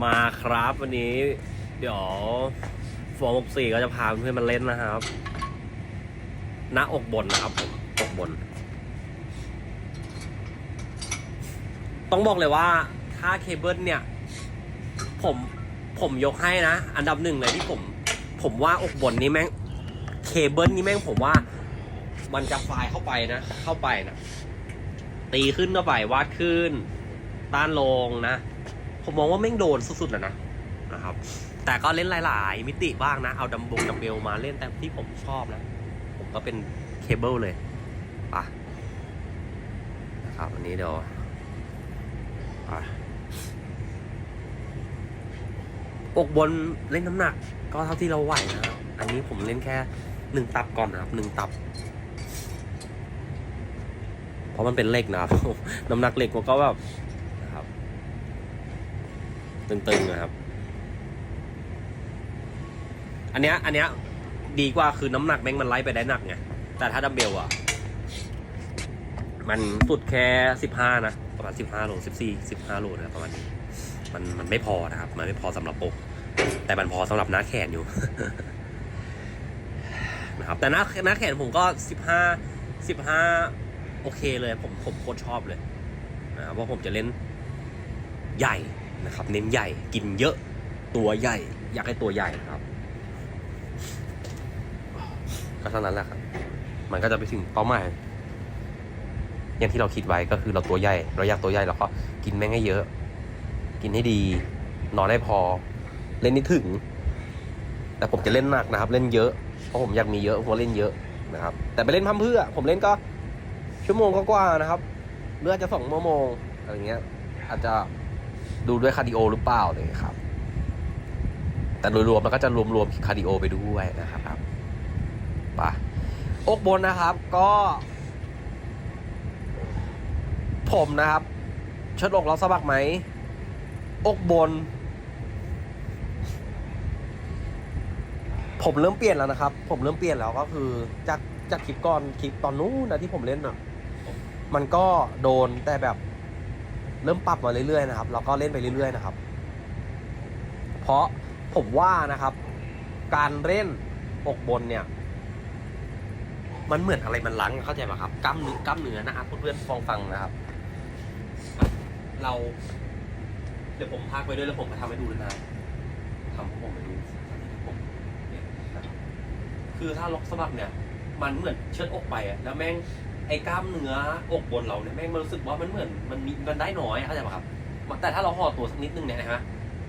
มาครับวันนี้ เดี๋ยวฟอร์มกสี่ก็จะพาเพื่อนๆมาเล่นนะครับหน้าอกบนนะครับผมอกบน ต้องบอกเลยว่าถ้าเคเบิลเนี่ย ผมผมยกให้นะ อันดับหนึ่งเลยที่ผม ผมว่าอกบนนี่แม่งเคเบิลนี่แม่งผมว่า มันจะไฟล์เข้าไปนะ เข้าไปนะตีขึ้นเข้าไปวาดขึ้น ต้านลงนะ ผมมองว่าแม่งโดนสุดๆแล้วนะนะครับ แต่ก็เล่นหลาย ๆ มิติบ้างนะ เอาดัมบงดัมเบลมาเล่นแต่ที่ผมชอบนะ ผมก็เป็นเคเบิลเลยไปะนะครับ อันนี้เดี๋ยวไปอกบนเล่นน้ำหนัก ก็เท่าที่เราไหวนะครับ อันนี้ผมเล่นแค่หนึ่งตับก่อนนะครับหนึ่งตับ เพราะมันเป็นเหล็กนะครับน้ำหนักเหล็กมันก็แบบ ตึงๆนะครับ อันเนี้ยอันเนี้ยดีกว่าคือน้ำหนักแม่งมันไล่ไปได้หนักไงแต่ถ้าดัมเบลอะมันสุดแค่สิบห้านะประมาณสิบห้าโลสิบสี่สิบห้าโลนะประมาณนี้มันมันไม่พอนะครับ มันไม่พอสำหรับอก แต่มันพอสำหรับหน้าแขนอยู่นะครับ แต่หน้าหน้าแขนผมก็สิบห้าสิบห้าโอเคเลย ผมผมโคตรชอบเลยนะครับเพราะผมจะเล่นใหญ่ นะครับ เน้นใหญ่กินเยอะตัวใหญ่ อยากให้ตัวใหญ่ครับ ก็เท่านั้นแหละครับ มันก็จะไปถึงเป้าหมายอย่างที่เราคิดไว้ก็คือเราตัวใหญ่ เราอยากตัวใหญ่เราก็กินแม่งให้เยอะ กินให้ดี นอนให้พอ เล่นให้ถึง แต่ผมจะเล่นหนักนะครับ เล่นเยอะเพราะผมอยากมีเยอะผมเล่นเยอะนะครับ แต่ไปเล่นพั่มเพื่อ ผมเล่นก็ชั่วโมงก็กว่านะครับหรืออาจจะสองโมงอะไรเงี้ย อาจจะ ดูด้วยคาร์ดิโอหรือเปล่าเลยครับ แต่รวมๆมันก็จะรวมๆคาร์ดิโอไปด้วยนะครับไปอกบนนะครับก็ ผมนะครับเชิดอกเราสะบักไหมอกบน ผมเริ่มเปลี่ยนแล้วนะครับ ผมเริ่มเปลี่ยนแล้วก็คือจากจากคลิปก่อนคลิปตอนนู้นนะที่ผมเล่นอะ มันก็โดนแต่แบบ เริ่มปรับมาเรื่อยๆนะครับแล้วก็เล่นไปเรื่อยๆนะครับ เพราะผมว่านะครับ การเล่นอกบนเนี่ย มันเหมือนอะไรมันลังเข้าใจป่ะครับกล้ามเนื้อกล้ามเนื้อนะครับเพื่อนๆฟังฟังนะครับ เราเดี๋ยวผมพากไปด้วยแล้วผมจะทำให้ดูนะทำให้ผมไปดูผมคือถ้าล็อกสะบักเนี่ย มันเหมือนเชิดอกไปอะแล้วแม่ง อ้กล้ามเนื้ออกบนเราเนี่ยแม่งมันรู้สึกว่ามันเหมือนมันมีมันได้น้อยเข้าใจป่ะครับ แต่ถ้าเราห่อตัวสักนิดนึงเนี่ยนะฮะ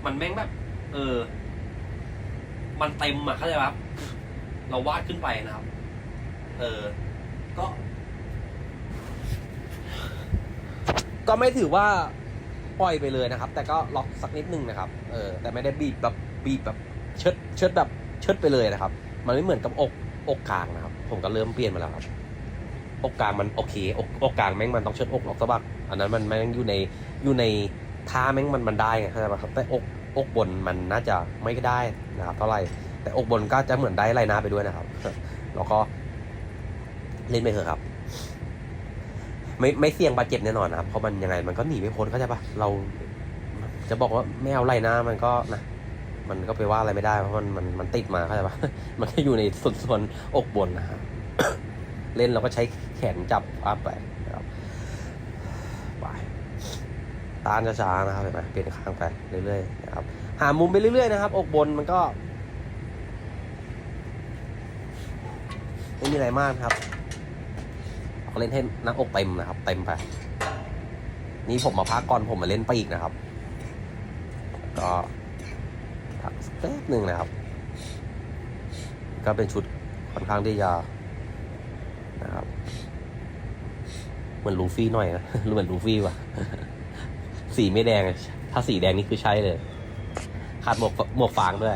มันแม่งแบบเออ มันเต็มอะเข้าใจป่ะครับ เราวาดขึ้นไปนะครับ เออ ก็ ก็ไม่ถือว่าปล่อยไปเลยนะครับ แต่ก็ล็อกสักนิดนึงนะครับ เออ แต่ไม่ได้บีบแบบบีบแบบเชิดเชิดแบบเชิดไปเลยนะครับ มันไม่เหมือนกับอกอกกลางนะครับ ผมก็เริ่มเปลี่ยนมาแล้วครับ อกกลางมันโอเคอกอกกลางแม่งมันต้องเชิดอกล็อกสะบักอันนั้นมันแม่งอยู่ในอยู่ในท่าแม่งมันมันได้ไงเข้าใจป่ะครับแต่อกอกบนมันน่าจะไม่ได้นะครับเท่าไหร่แต่อกบนก็จะเหมือนได้ไรหน้าไปด้วยนะครับ แล้วก็เล่นไปเถอะครับ ไม่ไม่เสี่ยงบาดเจ็บแน่นอนนะครับเพราะมันยังไงมันก็หนีไม่พ้นเข้าใจปะเรา จะบอกว่าไม่เอาไรหน้ามันก็นะมันก็ไปว่าอะไรไม่ได้เพราะมันมันมันติดมาเข้าใจปะมันก็อยู่ในส่วนส่วนอกบนนะครับ เล่นเราก็ใช้แขนจับอัพไปนะครับไปตานช้าๆนะครับเห็นไหมเปลี่ยนข้างไปเรื่อยๆนะครับ หามุมไปเรื่อยๆนะครับ อกบนมันก็ไม่มีอะไรมากครับเขาเล่นให้หนักอกเต็มนะครับ เต็มไป นี่ผมมาพักก่อนผมมาเล่นปีกนะครับ ก็พักสักแป๊บหนึ่งนะครับ ก็เป็นชุดค่อนข้างที่จะ นะครับเหมือนลูฟี่หน่อยนะรู้เหมือนลูฟี่ว่ะ สีไม่แดง ถ้าสีแดงนี่คือใช่เลยขาดหมวกหมวกฟางด้วย